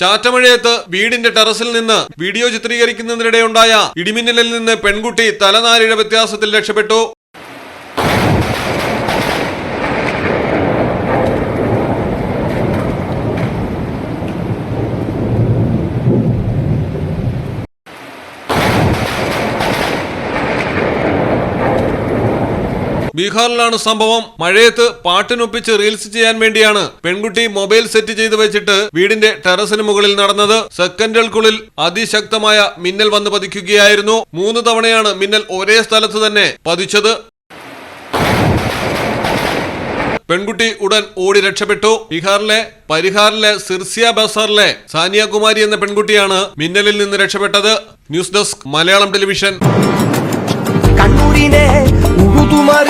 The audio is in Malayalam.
ചാറ്റമഴയത്ത് വീടിന്റെ ടെറസിൽ നിന്ന് വീഡിയോ ചിത്രീകരിക്കുന്നതിനിടെയുണ്ടായ ഇടിമിന്നലിൽ നിന്ന് പെൺകുട്ടി തലനാരിഴ വ്യത്യാസത്തിൽ രക്ഷപ്പെട്ടു. ബീഹാറിലാണ് സംഭവം. മഴയത്ത് പാട്ടിനൊപ്പിച്ച് റീൽസ് ചെയ്യാൻ വേണ്ടിയാണ്. പെൺകുട്ടി മൊബൈൽ സെറ്റ് ചെയ്ത് വെച്ചിട്ട് വീടിന്റെ ടെറസിന് മുകളിൽ നടന്നത്. സെക്കൻഡുകൾക്കുള്ളിൽ അതിശക്തമായ മിന്നൽ വന്ന് പതിക്കുകയായിരുന്നു. മൂന്ന് തവണയാണ് മിന്നൽ ഒരേ സ്ഥലത്ത് തന്നെ പതിച്ചത്. പെൺകുട്ടി ഉടൻ ഓടി രക്ഷപ്പെട്ടു. ബീഹാറിലെ പരിഹാറിലെ സിർസിയ ബസാറിലെ സാനിയ കുമാരി എന്ന പെൺകുട്ടിയാണ് മിന്നലിൽ നിന്ന് രക്ഷപ്പെട്ടത്. News desk Malayalam television.